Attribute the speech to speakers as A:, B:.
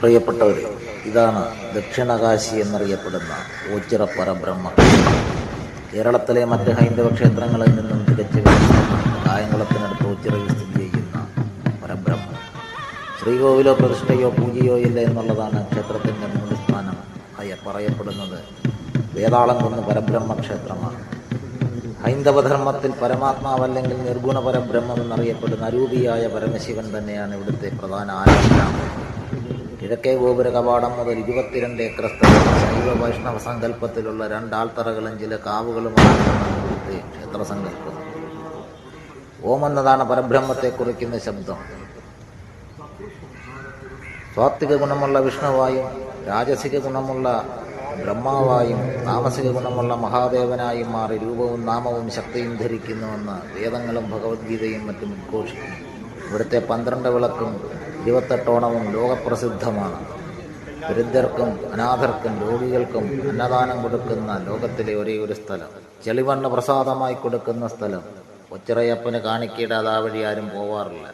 A: പ്രിയപ്പെട്ടവർ ഇതാണ് ദക്ഷിണകാശി എന്നറിയപ്പെടുന്ന ഓച്ചിറപ്പറ ബ്രഹ്മ കേരളത്തിലെ മറ്റ് ഹൈന്ദവ ക്ഷേത്രങ്ങളിൽ നിന്നും തികച്ചു കായംകുളത്തിനടുത്ത് ഓച്ചിറയിൽ സ്ഥിതി ചെയ്യുന്ന പരബ്രഹ്മം. ശ്രീകോവിലോ പ്രതിഷ്ഠയോ പൂജയോ ഇല്ല എന്നുള്ളതാണ് ക്ഷേത്രത്തിന്റെ മൂലസ്ഥാനം ആയ പറയപ്പെടുന്നത്. വേതാളം കുന്ന് പരബ്രഹ്മ ക്ഷേത്രമാണ്. ഹൈന്ദവധർമ്മത്തിൽ പരമാത്മാവല്ലെങ്കിൽ നിർഗുണ പരബ്രഹ്മം എന്നറിയപ്പെടുന്ന അരൂപിയായ പരമശിവൻ തന്നെയാണ് ഇവിടുത്തെ പ്രധാന ആരാധന കിഴക്കേ ഗോപുര കവാടം മുതൽ ഇരുപത്തിരണ്ട് ഏക്കർ സ്ഥലം. ശൈവ വൈഷ്ണവ സങ്കല്പത്തിലുള്ള രണ്ടാൾത്തറകളും ചില കാവുകളുമാണ് ക്ഷേത്ര സങ്കല്പം. ഓം എന്നതാണ് പരബ്രഹ്മത്തെ കുറിക്കുന്ന ശബ്ദം. സ്വാത്വിക ഗുണമുള്ള വിഷ്ണുവായും രാജസിക ഗുണമുള്ള ബ്രഹ്മാവായും താമസിക ഗുണമുള്ള മഹാദേവനായും മാറി രൂപവും നാമവും ശക്തിയും ധരിക്കുന്നുവെന്ന് വേദങ്ങളും ഭഗവത്ഗീതയും മറ്റും ഉദ്ഘോഷിക്കുന്നു. ഇവിടുത്തെ പന്ത്രണ്ട് വിളക്കും ഇരുപത്തെട്ടോണവും ലോകപ്രസിദ്ധമാണ്. ദരിദ്രർക്കും അനാഥർക്കും രോഗികൾക്കും അന്നദാനം കൊടുക്കുന്ന ലോകത്തിലെ ഒരേ ഒരു സ്ഥലം. ചെളിമണ്ണ് പ്രസാദമായി കൊടുക്കുന്ന സ്ഥലം. ഒച്ചിറയപ്പന് കാണിക്കയുടെ അതാ വഴി ആരും പോവാറില്ല.